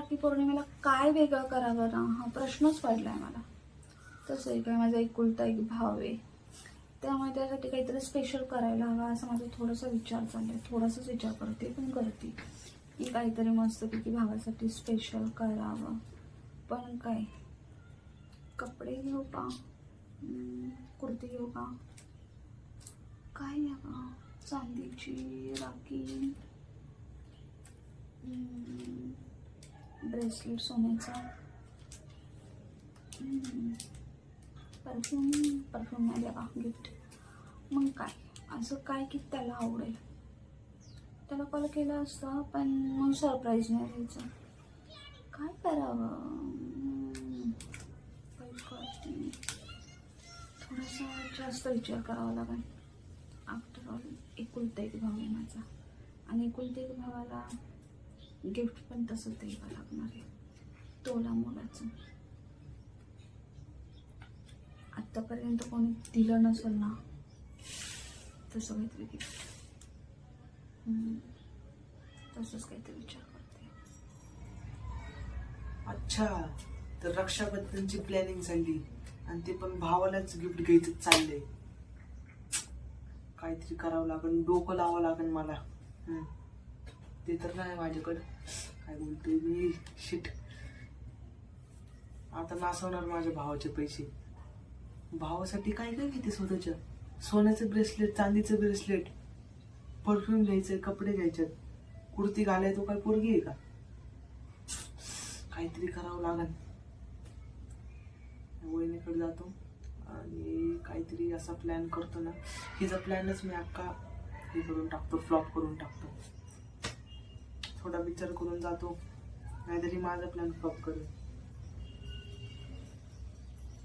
राखी पौर्णिमेला काय वेगळं करावं? ना हा प्रश्नच पडलाय मला. तसं आहे काय माझा एकुलता एक भाव आहे. त्यामुळे त्यासाठी काहीतरी स्पेशल करायला हवं असं माझा थोडासा विचार चाललाय. थोडासाच विचार करते पण करते. की काहीतरी मस्तपैकी भावासाठी स्पेशल करावं. पण काय? कपडे घेऊ का? कुर्ती घेऊ का? काय घ्यावं चांदीची राखी. ब्रेसलेट सोन्याचा. परफ्यूम परफ्यूम नाही द्या गिफ्ट मग काय? असं काय की त्याला आवडेल? त्याला कॉल केला असता पण मग सरप्राईज नाही द्यायचं काय करावं? थोडासा जास्त विचार करावा लागेल. आफ्टर ऑल एकुलता एक भाव आहे माझा. आणि एकुलता एक भावाला गिफ्ट पण तसंच द्यावं लागणार आहे तोला मुलाचं. आत्तापर्यंत कोणी दिलं नसेल ना तसं काहीतरी गिफ्ट तसंच काहीतरी विचार करते. अच्छा तर रक्षाबंधनची प्लॅनिंग झाली. आणि ते पण भावालाच गिफ्ट घ्यायचं चाललंय. काहीतरी करावं लागेल डोकं लावावं लागेल मला. हम्म. ते तर नाही माझ्याकडं. काय बोलतोय मी? शिट आता नासवणार माझ्या भावाचे पैसे. भावासाठी काय काय घेते स्वतःच्या? सोन्याचं ब्रेसलेट चांदीचं ब्रेसलेट परफ्यूम घ्यायचं कपडे घ्यायचे कुर्ती घालाय तो काय पोरगी आहे का? काहीतरी करावं लागेल. वहिनीकडे जातो आणि काहीतरी असा प्लॅन करतो ना. हिचा प्लॅनच मी अख्खा हे करून टाकतो फ्लॉप करून टाकतो. थोडा विचार करून जातो. नाहीतरी माझा प्लॅन फ्लॉप करेल.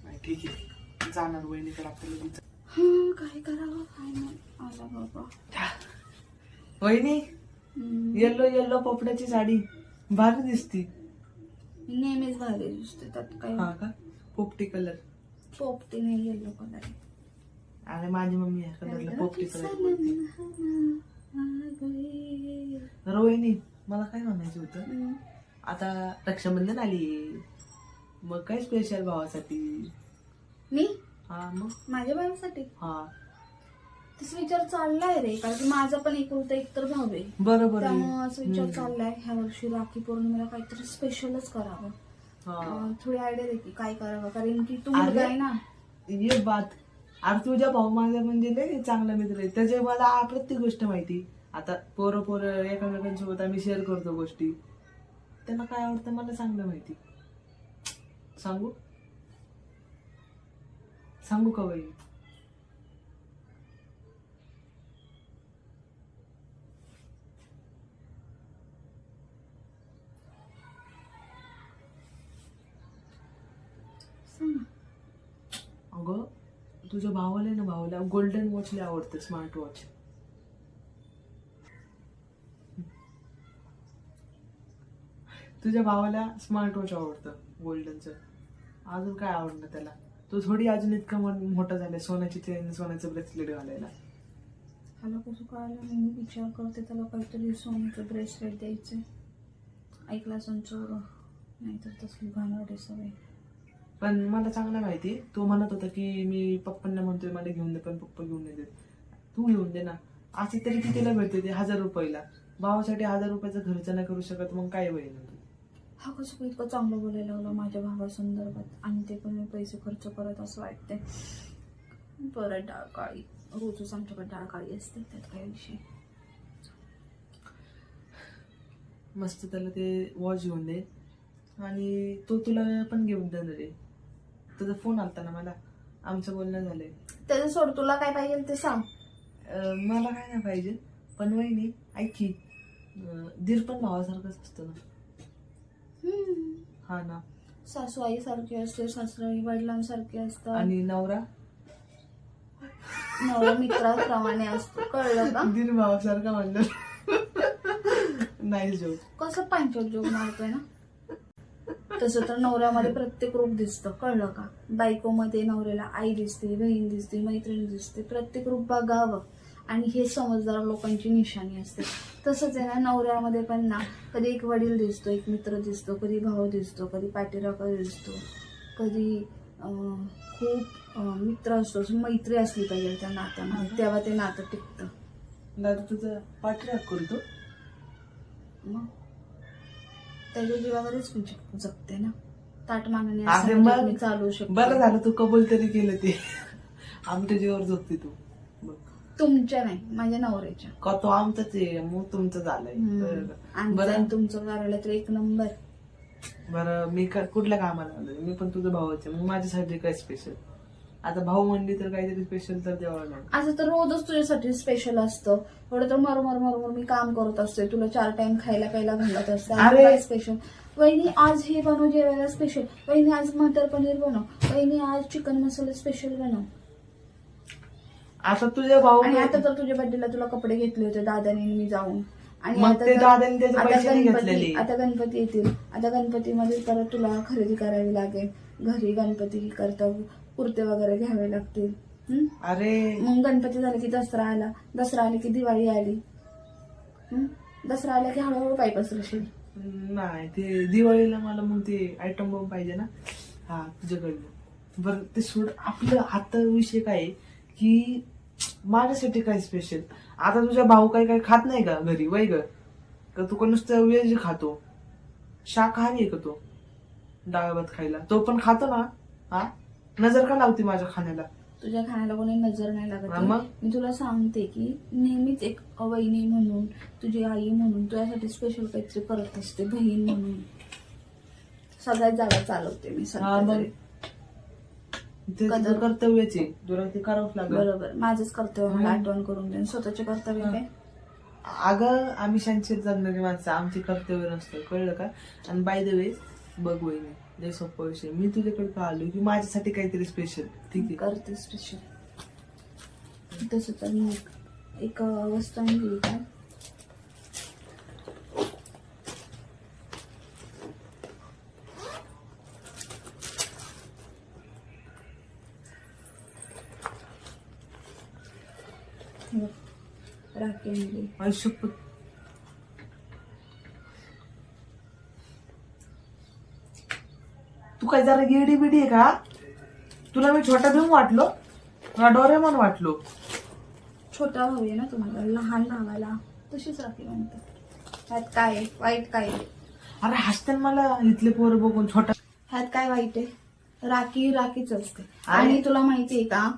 नाही ठीक आहे. जाणार वहिनीकडे आपल्याला विचार काय करावं काय नाही. आला बाबा. वहिनी येल्लो येल्लो पोपड्याची साडी. भारी दिसती. नेहमीच भारी दिसते त्यात काय हा का? पोपटी कलर पोपटी नाही येलो कलर आणि माझी मम्मी या कलरला पोपटी कलर रोहिणी मला काय म्हणायचं होतं? आता रक्षाबंधन आली. मग काय स्पेशल भावासाठी? मी? हा मग? माझ्या बाबासाठी हा. तसा विचार चाललाय रे कारण की माझा पण एकुलता एक तर भाव आहे. बरोबर आहे. त्यामुळे असं विचार. चाललाय ह्या वर्षी राखी पौर्णिमेला काहीतरी स्पेशलच करावं. हा. अं, थोडी आयडिया दे की काय करावं कारण की तू. मुलगा आहे ना. ये बात. अरे तुझ्या भाऊ माझा म्हणजे लय चांगला मित्र आहे. त्याचे मला प्रत्येक गोष्ट माहिती. आता पोरं पोरं एकामेकांसोबत आम्ही शेअर करतो गोष्टी. त्यांना काय आवडतं मला चांगलं माहिती. सांगू? सांगू का बाई? अगं तुझ्या भावाला आहे ना भावाला गोल्डन वॉच लय आवडतं स्मार्ट वॉच तुझ्या भावाला स्मार्ट वॉच आवडतं गोल्डनचं. अजून काय आवडतं त्याला? तो थोडी अजून इतकं मोठ- मोठा झालाय सोन्याची चेन सोन्याचं ब्रेसलेट घालायला. ह्याला कसं कळालं नाही मी विचार करते त्याला काहीतरी सोन्याचं ब्रेसलेट द्यायचं ऐकला असून चोर नाहीतर तसली घाणवाडी सवय. पण मला चांगलं माहिती तो म्हणत होता की मी पप्पांना म्हणतोय मला घेऊन दे पण पप्पा घेऊन नाही देत. तू घेऊन दे ना. असे तरी कितीला भेटते ते? हजार रुपयाला. भावासाठी हजार रुपयाचा खर्च नाही करू शकत मग काय होईल? हा कसं इतकं चांगलं बोलायला लागलं माझ्या भावासंदर्भात. आणि ते पण मी पैसे खर्च करत असं वाटतंय. परत डाळ काळी रोजच आमच्याकडे डाळ काळी असते त्यात काय विषय मस्त त्याला ते वॉच घेऊन दे. आणि तो तुला पण घेऊन देणार रे. तुझा फोन आलता ना मला. आमचं बोलणं झालंय. त्याचं सोड तुला काय पाहिजे ते सांग. अं, मला काय नाही पाहिजे. पण वहिनी ऐक दीर पण भावासारखंच असतं ना. हा ना. सासू आई सारखी असते सासराई वडिलांसारखे असतात. आणि नवरा? नवरा मित्राप्रमाणे असतो कळलं का? दीर भावासारखा म्हणलं. नाही जोक कसं पांचट जोग मारतोय ना? तसं तर नवऱ्यामध्ये प्रत्येक रूप दिसतं कळलं का? बायकोमध्ये नवऱ्याला आई दिसते बहीण दिसते मैत्रीण दिसते प्रत्येक रूप बघावं. आणि हे समजदार लोकांची निशाणी असते. तसंच आहे ना नवऱ्यामध्ये पण ना कधी एक वडील दिसतो एक मित्र दिसतो कधी भाऊ दिसतो कधी पाठीराखा दिसतो कधी खूप मित्र असतो असं मैत्री असली पाहिजे त्या नात्यामध्ये तेव्हा ते नातं टिकतं. दादा तुझं पाठराग करतो? मग? त्याच्या जीवावरच जगते ना. ताट मागणे चालू शकते. बरं झालं तू कबूल तरी केलं ते. आमच्या जीवावर झोपते तू. तुमच्या नाही माझ्या नवऱ्याच्या. का तो आमचाच आहे मग तुमचं झालंय? आणि बरं. तुमचं कार्यालय तर एक नंबर. बरं मी का- कुठल्या कामाला आलोय? मी पण तुझं भावाचे मग माझ्यासाठी काय स्पेशल आता भाऊ म्हणली तर काहीतरी स्पेशल तर द्यावं लागेल. असं तर रोजच तुझ्यासाठी स्पेशल असतं. एवढं तर मरमर मरमर मी काम करत असते. तुला चार टाइम खायला प्यायला घालत असते. अरे! स्पेशल वहिनी आज हे बनव जेवायला स्पेशल वहिनी आज मटर पनीर बनव. वहिनी आज चिकन मसाला स्पेशल बनव. आता तुझे भाऊ आणि आता तर तुझ्या बर्थडेला तुला कपडे घेतले होते दादाने आणि मी जाऊन. आणि मग आता ते तर- दादाने त्याचे आता पैसे नाही गणपती घेतलेले. आता गणपती येतील. आता गणपतीमध्ये परत तुला खरेदी करावी लागेल. घरी गणपती करता कुर्ते वगैरे घ्यावे लागतील. हं? अरे. मग गणपती झाले की दसरा आला. दसरा आली की दिवाळी आली. हं? दसरा आला की हळूहळू पाय पसरशील. नाही ते दिवाळीला मला मग ते आयटम बॉम्ब पाहिजे ना. हा तुझ्याकडनं. बरं ते सोड. आपलं आता विषय काय आहे की माझ्यासाठी काय स्पेशल आता तुझा भाऊ काय काय खात नाही का घरी? वय ग. का तू का नुसतं व्हेज खातो? शाकाहारी आहे का तो? डाळ भात खायला. तो पण खातो ना. हा? नजर का लावते माझ्या खाण्याला? तुझ्या खाण्याला कोणी नजर नाही लागत. मग? मी तुला सांगते की नेहमीच एक वहिनी म्हणून तुझी आई म्हणून तुझ्यासाठी स्पेशल काहीतरी करत असते बहीण म्हणून. सगळ्यात जागा चालवते मी? तरी. ते तुझं कदर. कर्तव्यच आहे. तुला ते करावंच लागेल. बरोबर. माझंच कर्तव्य मला. आठवण करून देईन. स्वतःचे कर्तव्य. काय? अगं आम्ही शांतशीर जगणारी माणसं. आमचे कर्तव्य नसतं. कळलं का? आणि बाय द वे बघ वहिनी लय सोप्पा विषय. मी तुझ्याकडे का आलो की माझ्यासाठी काहीतरी स्पेशल ठीक आहे? करते स्पेशल तसं तर मी एक- एक वस्तू आणली काय हे बघ, राखी आणली आयुष्यपत तू काय जरा गेडी बिडी आहे का? तुला मी छोटा भीम वाटलो. मला डोरेमॉन वाटलो. छोटा भाऊ आहे ना तुम्हाला लहान भावाला. तशीच राखी म्हणतात ह्यात काय आहे? वाईट काय आहे? अरे हसते मला इथले पोरं बघून छोटा ह्यात काय वाईट आहे? राखी राखीच असते. आणि- आणि तुला माहितीये का?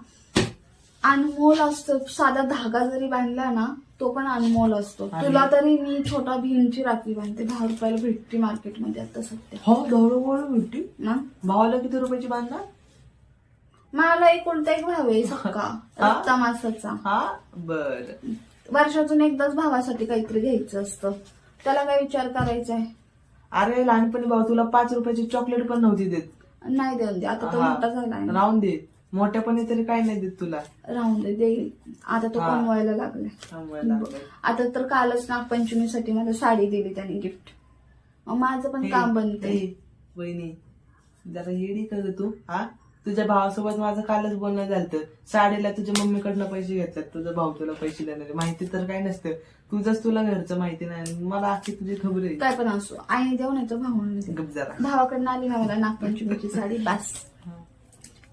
अनमोल असतो. साधा धागा जरी बांधला ना तो पण अनमोल असतो. तुला तरी मी छोटा भीमची राखी बांधते दहा रुपयाला भेटते मार्केटमध्ये आता सध्या. हो डोरेमॉन भेटती? ना? भावाला किती रुपयाची बांधणार? मला एक उलटा एक भाव आहे सक्का. मासाचा. हा? बर. वर्षातून एकदाच भावासाठी काहीतरी घ्यायचं असतं. त्याला काय विचार करायचा आहे? अरे लहानपणी भाऊ तुला पाच रुपयाची चॉकलेट पण नव्हती देत. नाही देऊन दे. आता तो. मोठा झालाय ना. राहून दे. मोठ्यापणी तरी काय नाही देत तुला. राहून दे देईल आता तो हा. कमवायला लागलाय. आता तर कालच नागपंचमीसाठी मला साडी दिली त्याने गिफ्ट मग माझं पण काम बनते हे, वहिनी जरा येडी का ग तू हा? तुझ्या भावासोबत माझं कालच बोलणं झालं साडीला तुझ्या मम्मीकडनं पैसे घेतल्यात तुझा भाऊ तुला पैसे देणार माहिती तर काय नसतं. तुझंच तुला घरचं माहिती नाही मला आखी तुझी खबर आहे. काय पण असो आईने देऊ नाही तर. गप जरा. भावाकडनं आली ना मला नागपंचमीची साडी बस.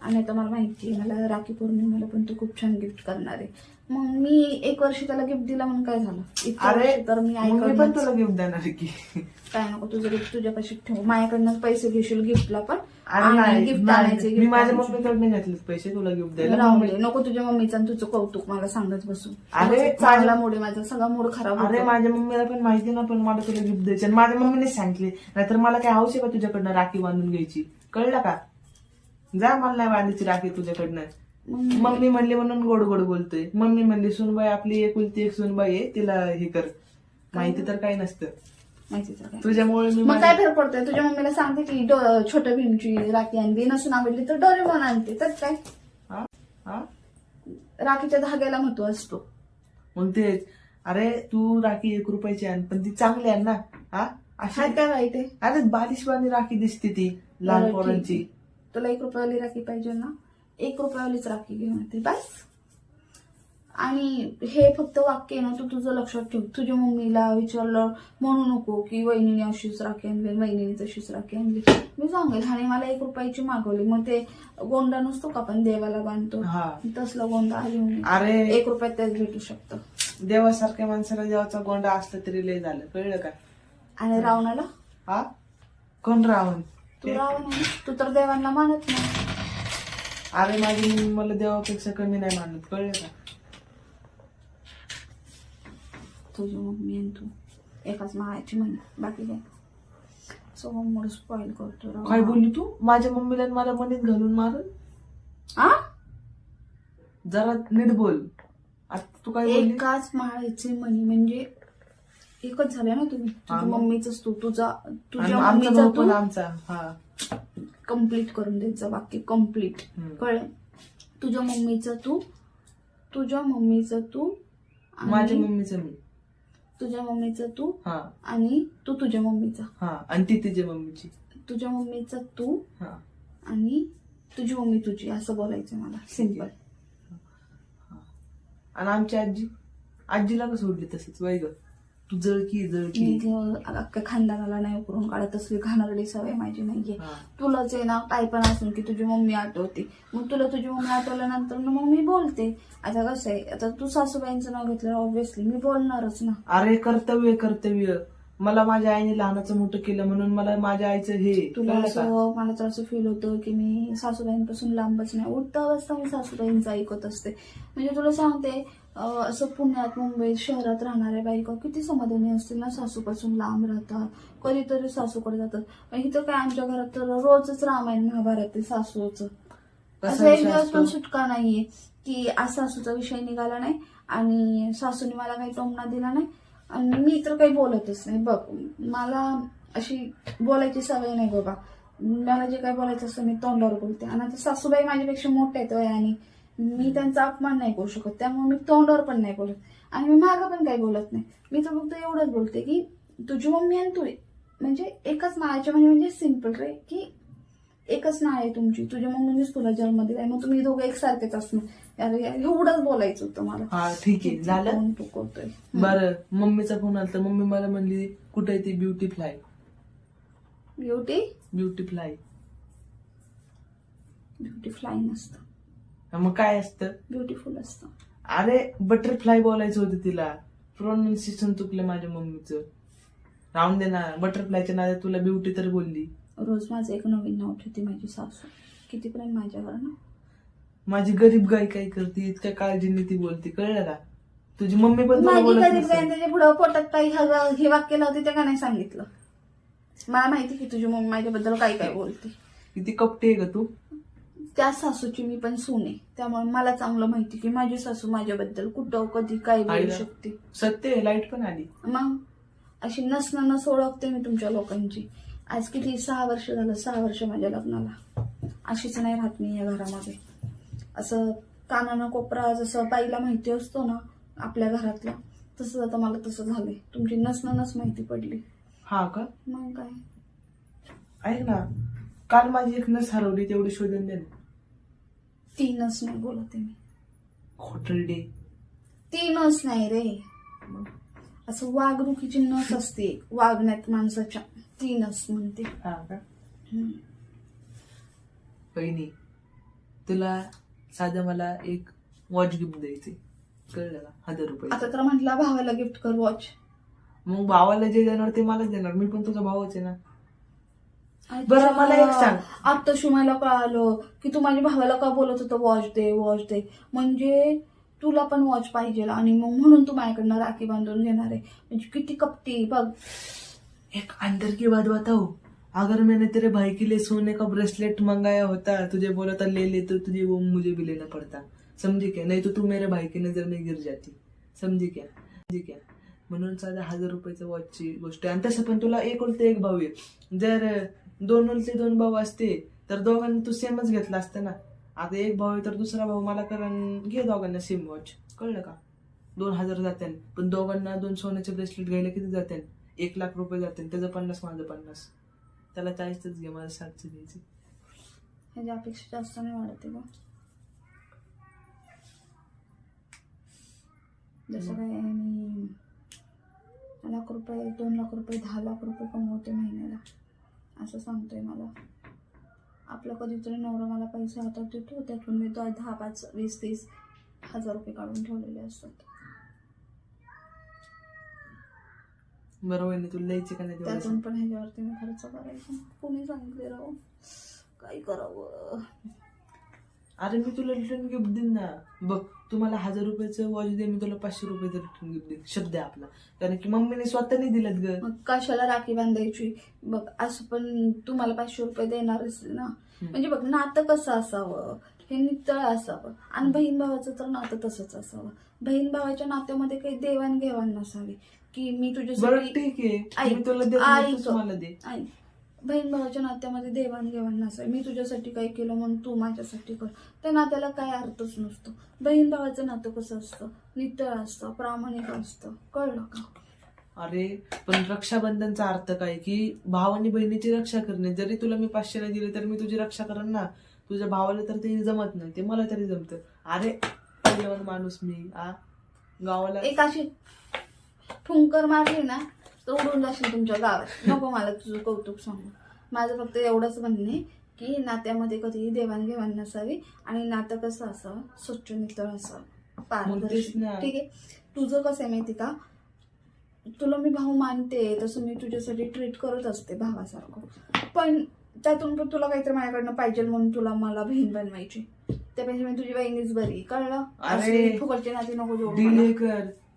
आणि आता मला माहिती आहे मला राखी पौर्णिमेला पण तू खूप छान गिफ्ट करणार आहे. मग मी एक वर्ष त्याला गिफ्ट दिला म्हणून काय झालं? अरे तर मी पण तुला गिफ्ट देणार आहे की? काय नको तुझं गिफ्ट तुझ्यापाशी ठेव. माझ्याकडनं पैसे घेशील गिफ्टला पण. आणि गिफ्ट आणायचे मी माझ्या. मम्मीकडनं घेतले पैसे तुला गिफ्ट द्यायला. राहू मम्मी- दे नको तुझ्या मम्मीचं आणि तुझं कौतुक मला सांगत बसू. अरे, चांगला मूड आहे माझा सगळा मूड खराब अरे माझ्या मम्मीला पण माहिती ना पण मला तुला गिफ्ट द्यायचे. आणि माझ्या मम्मीने सांगितले नाहीतर मला काय हौस आहे का तुझ्याकडनं राखी बांधून घ्यायची? कळलं का? जा मला नाही बांधायची राखी तुझ्याकडनं. मम्मी. म्हणली म्हणून गोड गोड बोलतोय. मम्मी म्हणली सुनबाई आपली एकुलती एक सुनबाई आहे तिला हे कर. माहिती तर काही नसतं. माहिती तर काय तुझ्यामुळे मी मग माझ्या- काय फरक पडतोय? तुझ्या मम्मीला सांगते की डो- छोट्या भीमची राखी आणली नसून आवडली तर डोरेमॉन आणते तर काय? हा? हा? राखीच्या धाग्याला महत्त्व असतो. मग तेच. अरे तू राखी एक रुपयाची आण पण ती चांगली आण ना. हा? अशी काय वाईट आहे अरे बालिशवानी राखी दिसते ती लहान बरं, ठीक पोरांची. तुला एक रुपयावाली राखी पाहिजे ना एक रुपयावालीच राखी घेऊन येते बस. आणि हे फक्त वाक्य आहे ना तू तुझं लक्षात ठेव. तुझ्या मम्मीला विचारलं म्हणू नको की वहिनीने अशीच राखी आणली वहिनीने तशीच राखी आणली. मी सांगेल आणि मला एक रुपयाची मागवली. मग ते गोंडा नसतो का आपण देवाला बांधतो? हा. तसला गोंडा घेऊन. अरे. एक रुपयात त्याच भेटू शकतं. देवासारख्या माणसाला देवाचा गोंडा असला तरी लय झालं. कळलं का? आणि रावणाला? हा? कोण रावण? तू आहे तू तर देवांना मानत नाही. अरे माझी मम्मी मला देवापेक्षा कमी नाही मानत कळलं का? तुझी मम्मी आणि तू एकाच मायाची म्हणे बाकी काय? समोर स्पॉइल करतो राव. काय बोलली तू? माझ्या मम्मीला आणि मला मनीत घालून मारल आ? जरा नीट बोल. आता तू काय बोलली? एकाच माळ्याचे मणी म्हणजे एकच झालं ना तुम्ही हा तुझ्या मग. मम्मीच तू तुझा तुझ्या आमचा मम्मीचा भाऊ तू आमचा हा कंप्लीट करून द्यायचं वाक्य कंप्लीट हम्म. कळलं तुझ्या मम्मीचं तू तुझ्या मम्मीचं तू आणि माझ्या मम्मीचं मी तुझ्या मम्मीचं तू हा आणि तू तुझ्या मम्मीचा हा आणि ती तिच्या मम्मीची तुझ्या मम्मीचं तू हा आणि तुझी मम्मी तुझी असं बोलायचं मला सिंपल आणि आमची आजी आजीला का सोडली तसंच वय ग जळकी जळकी अख्ख्या खानदानाला नाही उकरून काढत असली घाणरडी सवय माझी नाहीये हा. तुलाच आहे ना काही पण असून की तुझी मम्मी आठवते. मग तुला तुझी मम्मी आठवल्यानंतर मग मी बोलते. आता कसं आहे आता तू सासूबाईंचं नाव घेतलं ऑब्व्हियसली मी बोलणारच ना. अरे कर्तव्य कर्तव्य. मला माझ्या आईने लहानाचं मोठं केलं म्हणून मला माझ्या आईचं हे तुला? असं मला तर असं फील होतं की मी सासूबाईंपासून लांबच नाही. उठता बसता मी सासूबाईंचं ऐकत असते. म्हणजे तुला सांगते असं पुण्यात मुंबईत शहरात राहणाऱ्या बायका किती समाधानी असतील ना सासूपासून लांब राहतात. कधीतरी सासूकडे जातात. इथं काय आमच्या घरात तर रोजच रामायण महाभारत सासूचं. असं एक दिवस पण? सुटका नाहीये की आज सासूचा विषय निघाला नाही आणि सासूने मला काही टोमणा दिला नाही आणि मी तर काही बोलतच नाही. बघ मला अशी बोलायची सवय नाही बाबा. मला जे काही बोलायचं असतं मी तोंडावर बोलते. आणि आता सासूबाई माझ्यापेक्षा मोठ्या आहेत वयाने. मी त्यांचा अपमान नाही करू शकत त्यामुळे मी तोंडावर पण नाही बोलत. आणि मी मागं पण काही बोलत नाही. मी तर फक्त एवढंच बोलते की तुझी मम्मी आणि तू म्हणजे एकच मायाच्या म्हणजे म्हणजे सिंपल रे की एकच नाळ आहे तुमची. तुझ्या मम्मीनेच तुला जन्म दिलाय मग तुम्ही दोघं एकसारखेच असणार. एवढंच बोलायचं होतं मला. हा ठीक आहे. झालं? तू करतोय बरं मम्मीचा फोन आला तर मम्मी मला म्हणली कुठे आहे ती beauty fly beauty beauty fly beauty fly नसतं. मग काय असतं? ब्युटिफुल असतं. अरे बटरफ्लाय बोलायचं होतं तिला. प्रोनाऊन्सिएशन चुकलं माझ्या मम्मीचं. राहून दे ना बटरफ्लायच्या नादात तुला ब्युटी तर बोलली. रोज माझं एक नवीन नाव ठेवते माझी सासू. किती प्रेम माझ्यावर ना? माझी गरीब गाय काय करते? इतक्या काळजीने ती बोलते. कळलं का? तुझी मम्मी पण तुला माझी बोलत गरीब नसेल. काय त्याच्या पुढं पोटात काही हग- हे वाक्य लावते ते का नाही सांगितलं? मला माहिती की तुझी मम्मी माझ्याबद्दल काय काय बोलते. किती कपटी आहे ग तू. त्या सासूची मी पण सून त्यामुळे मला चांगलं माहिती की माझी सासू माझ्याबद्दल कुठं कधी काय बोलू आईला. शकते. सत्य लाइट पण आली. मग? अशी नस नस ओळखते मी तुमच्या लोकांची. आज किती? सहा वर्ष झालं सहा वर्ष माझ्या लग्नाला. अशीच नाही राहत मी या घरामध्ये असं कानानं कोपरा जसं बाईला माहिती असतो ना आपल्या घरातला तसं आता मला तसं झालंय. तुमची नस नस माहिती पडली. हा का? मग काय? ऐक ना काल माझी एक नस हरवली तेवढी शोधून दे ना. ती नस नाही बोलते मी. खोटरडे ती नस नाही रे. असं वागणुकीची नस असते वागण्यात माणसाच्या ती नस म्हणते. हा का? हम्म. बहिणी तुला साधं मला एक वॉच गिफ्ट द्यायचे कळलं का? हजार रुपये. आता तर म्हटलं भावाला गिफ्ट कर वॉच मग भावाला जे देणार ते मलाच देणार. मी पण तुझा भावच आहे ना. बरं, मला एक सांग. आता मला कळालं की तू माझ्या भावाला का बोलत होतं वॉच दे वॉच दे म्हणजे तुला पण वॉच पाहिजे आणि मग म्हणून तू माझ्याकडनं राखी बांधून घेणार आहे. म्हणजे किती कपटी बघ. एक अंदर की बात बताओ अगर मैंने तेरे भाई के लिए सोने का ब्रेसलेट मंगाया होता तुझे बोला था ले ले तो तुझे वो मुझे भी लेना पड़ता. समझी क्या? नहीं तो तू मेरे भाई की नजर में गिर जाती। समझी क्या? समझी क्या? म्हणून साधा हजार रुपयाचं वॉचची गोष्ट आहे. आणि तसं पण तुला एक उलते एक भाऊ आहे. जर दोन उलते दोन भाऊ असते तर दोघांनी तू सेमच घेतला असतं ना? आता एक भाऊ आहे तर दुसरा भाऊ मला कारण घे दोघांना सेम वॉच कळलं का? दोन हजार जाते पण दोघांना दोन सोन्याचे ब्रेसलेट घ्यायला किती जाते एक लाख रुपये जाते त्याचं पन्नास माझं पन्नास. त्याला चाळीसच घे मला साठचं घ्यायची. ह्याच्या अपेक्षा जास्त नाही वाढते का जसं काय मी लाख रुपये दोन लाख रुपये दहा लाख रुपये कमवते महिन्याला. असं सांगतोय मला. आपला कधीतरी नवरा मला पैसे हातात देतो त्यातून मी तो दहा पाच वीस तीस हजार रुपये काढून ठेवलेले असतात. बरं वहिनी तुला द्यायची का नाही तेवढं? त्यातून पण ह्याच्यावरती मी खर्च करायचा. कोणी सांगितले राव? काय करावं? अरे मी तुला रिटर्न गिफ्ट देईन ना. बघ. तुम्हाला हजार रुपयाचं वॉच दे मी तुला पाचशे रुपयाचं रिटर्न गिफ्ट देईन. शब्द आहे आपला. कारण की मम्मीने स्वतः नाही दिलं ग. मग कशाला राखी बांधायची? बघ असं पण तुम्हाला पाचशे रुपये देणारच ना. म्हणजे बघ नातं कसं असावं? हे नितळ असावं. आणि बहीण भावाचं तर नातं तसंच असावं. बहीण भावाच्या नात्यामध्ये काही देवाणघेवाण नसावी. की मी बरं तुझ्यासाठी ठीक आहे. मी तुला देत मला दे. ऐक. बहीण भावाच्या नात्यामध्ये देवाणघेवाण नसावी. मी तुझ्यासाठी काही केलं म्हणून तू माझ्यासाठी कर. त्या नात्याला काय अर्थच नसतो. बहीण भावाचं नातं कसं असतं? नितळ असतं प्रामाणिक असतं. कळलं का? अरे पण रक्षाबंधनचा अर्थ काय? की भाव आणि बहिणीची रक्षा करणे. जरी तुला मी पाचशेला दिले तर मी तुझी रक्षा करेन ना. तुझ्या भावाला तर ते जमत नाही. ते मला तरी जमतं. अरे पहिल्यावर माणूस मी आ? गावाला एक अशी फुंकर मारली ना तर उडून जाशील तुमच्या गावात. नको मला तुझं कौतुक सांगू. माझं फक्त एवढंच म्हणणे की नात्यामध्ये कधीही देवाणघेवाण नसावी आणि नातं कसं असावं? स्वच्छ नितळ असावं. तेच पारदर्शी. ना. ठीक आहे? तुझं कसं आहे माहिती का? तुला मी भाऊ मानते तसं मी तुझ्यासाठी ट्रीट करत असते भावासारखं. पण त्यातून पण तुला काहीतरी माझ्याकडनं पाहिजे म्हणून तुला मला बहीण बनवायची. त्यापेक्षा मी तुझी बहिणीच बरी. कळलं? फुकटची नाती नको जोडू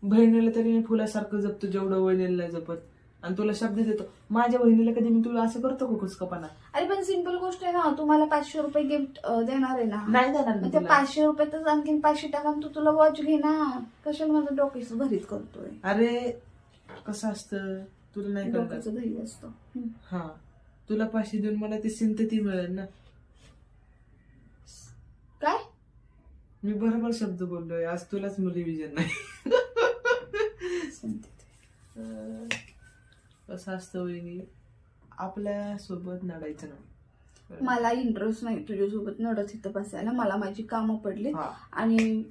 बहिणीला तरी मी फुलासारखं जपतो जेवढं वहिनीला जपत. आणि तुला शब्द देतो माझ्या बहिणीला कधी मी तुला असं करतो का कुचकपणा अरे पण सिंपल गोष्ट आहे ना तुम्हाला पाचशे रुपये गिफ्ट देणार आहे ना? नाही देणार मी मग त्या तुला. पाचशे रुपयातच आणखीन पाचशे टाका तू तुला वॉच घे ना. कशाला माझं डोक्याचं भरीत करतोय? अरे कसं असतं? तुला नाही कळणार. डोक्याचं दही असतं. हम्म. हा. तुला पाचशे देऊन मला ती सिंथती मिळेल ना? काय? मी बरोबर शब्द बोललोय. आज तुलाच मुली विजन नाही. सांगते ते. अं, कसं असतं वहिनी आपल्यासोबत नडायचं नाही मला इंटरेस्ट नाही तुझ्यासोबत नडत इथं बसायला मला माझी कामं पडली. आणि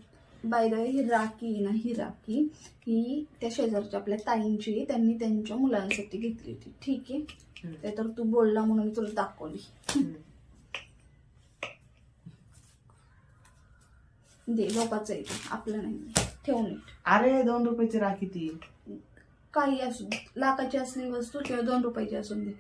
बाय द वे ही राखी ना ही राखी ही त्या शेजारच्या आपल्या ताईंची. त्यांनी त्यांच्या मुलांसाठी घेतली होती ठीक आहे. ते तर तू बोलला म्हणून मी तुला दाखवली. दे लोकांचं आहे ते, आपलं नाही ठेवून नीट अरे दोन रुपयाची राखी ती. काही असू दे. लाखाची असली वस्तू किंवा दोन रुपयाची असून दे.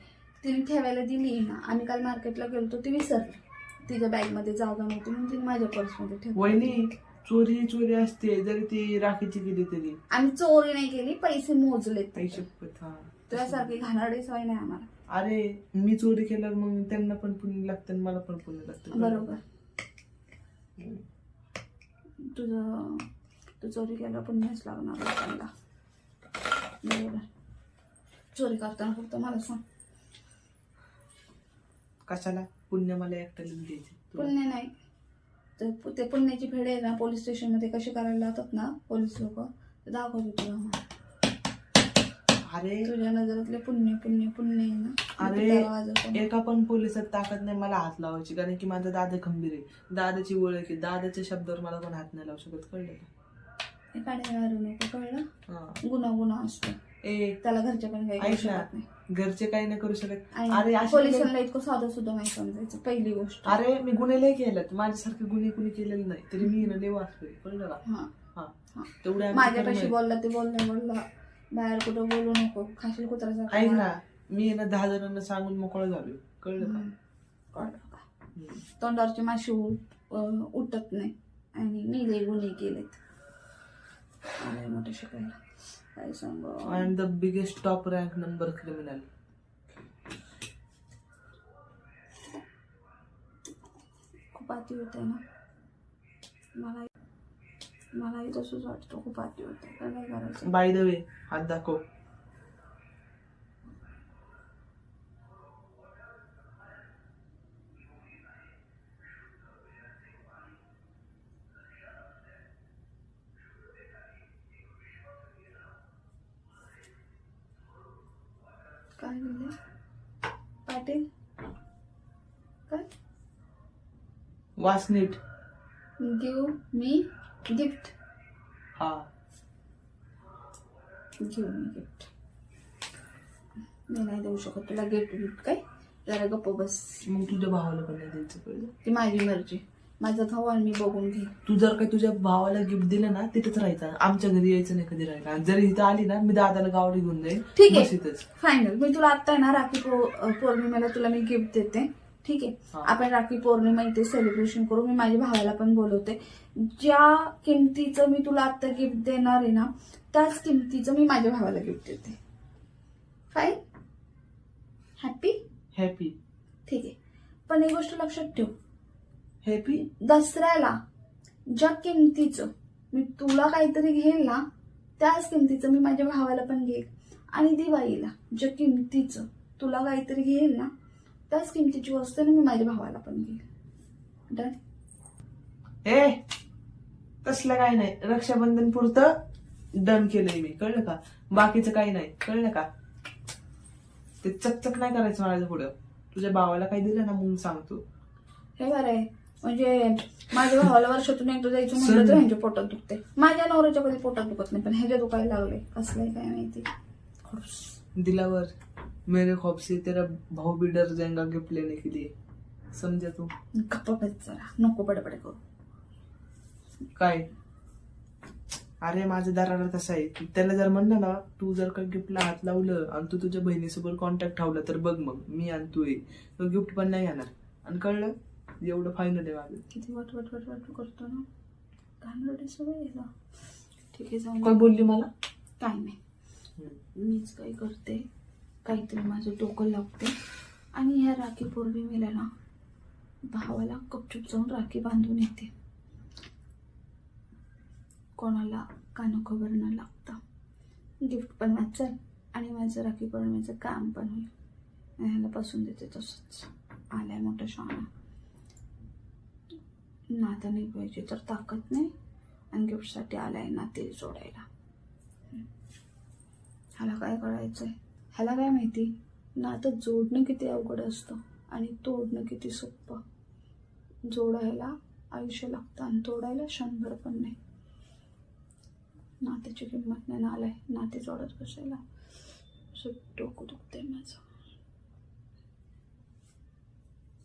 तिने ठेवायला दिली ना आम्ही काल मार्केटला गेलो ती विसरली. तिच्या बॅगमध्ये जागा नव्हती म्हणून तिने माझ्या पर्समध्ये ठेवली. वहिनी चोरी चोरी असते जरी ती राखीची केली तरी. आम्ही चोरी नाही केली पैसे मोजलेत. पैसे हा. तुझ्यासारखी घाणारडी सवय नाही आम्हाला. अरे मी चोरी केल्यावर मग त्यांना पण पुण्य लागतं आणि मला पण पुण्य लागतं. बरोबर. तुझं तू चोरी केलं पुण्यच लागणार लोकांना बरोबर. चोरी करताना फक्त मला सांग. कशाला? पुण्य मला एकट्याला द्यायचे. पुण्य नाही. तर ते पुण्याची फेडे आहे ना पोलीस स्टेशनमध्ये कसे करायला लावतात ना पोलीस लोक दाखवतो तुला. अरे. तुझ्या नजरातले पुण्य पुण्य पुण्य आहे ना. अरे. एका पण पोलिसात ताकद नाही मला हात लावायची कारण की माझा दादा खंबीर आहे. दादाची ओळख आहे. दादाच्या शब्दावर मला कोण हात नाही लावू शकत कळलं नको कळलं. गुन्हा गुन्हा असतो. ए त्याला घरच्या पण काही ऐक ना घरचे काही नाही करू शकत. अरे अशी पोलिसांना इतकं साधं सुद्धा नाही समजायचं पहिली गोष्ट. अरे मी गुन्हे लय केलेत. माझ्यासारखे गुन्हे कुणी केलेले नाही. तरी मी ना देव असतोय कळलं का? हा. हा. हा. तेवढ्या माझ्यापाशी बोलला ते बोलले बोलला बाहेर कुठं बोलू नको. खाशील कुत्र्याचा ऐक ना मी ना दहा जणांना सांगून मोकळं झालोय. कळलं का? कळलं का. तोंडावरची माशी उठत नाही. आणि मी गुन्हे केलेत. आले मोठे शिकायला काय सांगू? I am the biggest top rank number criminal खूप आती होते ना? मला मलाही तसंच वाटतं खूप आती होते काय करायचं? बाय द वे हात दाखव. काय म्हणले पाटील? काय? वास नीट गिव मी गिफ्ट हा. घेऊन गिफ्ट मी नाही देऊ शकत तुला गिफ्ट गिफ्ट काय? जरा गप्प बस. मग तुझ्या भावाला पण नाही द्यायचं कळलं ती माझी मर्जी. माझा भाऊ आणि मी बघून घे तू जर काही तुझ्या भावाला गिफ्ट दिलं ना तिथंच राहायचं. आमच्या घरी यायचं नाही कधी राहायला. आणि जर इथं आली ना मी दादाला गावडी घेऊन जाईल ठीक आहे. इथंच फायनल मी तुला आता आहे ना राखी पौ- पौर्णिमेला तुला मी गिफ्ट देते. ठीक आहे? हा. आपण राखी पौर्णिमा इथे सेलिब्रेशन करू. मी माझ्या भावाला पण बोलवते. ज्या किमतीचं मी तुला आता गिफ्ट देणार आहे ना त्याच किमतीचं मी माझ्या भावाला गिफ्ट देते. फाईन हॅपी हॅपी ठीक आहे. पण एक गोष्ट लक्षात ठेव. हॅपी दसऱ्याला ज्या किमतीचं मी तुला काहीतरी घेईल ना त्याच किमतीचं मी माझ्या भावाला पण घेईल. आणि दिवाळीला ज्या किमतीचं तुला काहीतरी घेईल ना त्याच किमतीची वस्तू ना मी माझ्या भावाला पण घेईल. डन? ए तसलं काय नाही. रक्षाबंधन पुरतं डन केलंय मी. कळलं का? बाकीचं काही नाही. कळलं का? ते चकचक नाही करायचं माझ्या पुढं. तुझ्या भावाला काही दिलं ना म्हणून सांगतो. हे बरं आहे. म्हणजे माझ्या भावाला वर्षातून एकदा जायचं म्हटलं तर ह्यांच्या पोटात दुखते. माझ्या नवऱ्याच्या कधी पोटात दुखत नाही पण ह्याच्या दुखायला लागले कसलंय काय माहिती? खडूस. दिलावर. मेरे खौफ से तेरा भाऊ भी डर जाएगा गिफ्ट लेने के लिए. समजा तू? बस जरा. नको बडबड करू. काय? अरे माझा दरारा तसा आहे. त्याला जर म्हणलं ना तू जर का गिफ्टला हात लावलं आणि तू तुझ्या बहिणीसोबत कॉन्टॅक्ट ठेवला तर बघ मग मी आणि तू आहे तो गिफ्ट पण नाही येणार आणि कळलं? एवढं फायनल आहे माझं. किती वट वट वट वट करतो ना? घाणरडे सवय याला ठीक आहे जाऊन काय बोलली मला? काय नाही. मीच काय करते. काहीतरी माझं डोकं लावते. आणि ह्या राखी पौर्णिमेला ना भावाला गपचूप जाऊन राखी बांधून येते. कोणाला कानखबर न लागता? गिफ्ट पण वाचल आणि माझं राखी पौर्णिमेचं काम पण होईल. ह्याला पासून देते तसंच. आलाय मोठा शहाणा. नाता नाही पाहिजे तर ताकद नाही. आणि गिफ्टसाठी आला आहे ना नाते जोडायला. ह्याला काय करायचंय? ह्याला काय माहिती? नातं जोडणं किती अवघड असतं आणि तोडणं किती सोपं. जोडायला आयुष्य लागतं आणि तोडायला शंभर पण नाही. नात्याची किंमत नाही ना आहे नाते जोडत बसायला असं डोकं दुखतंय माझं.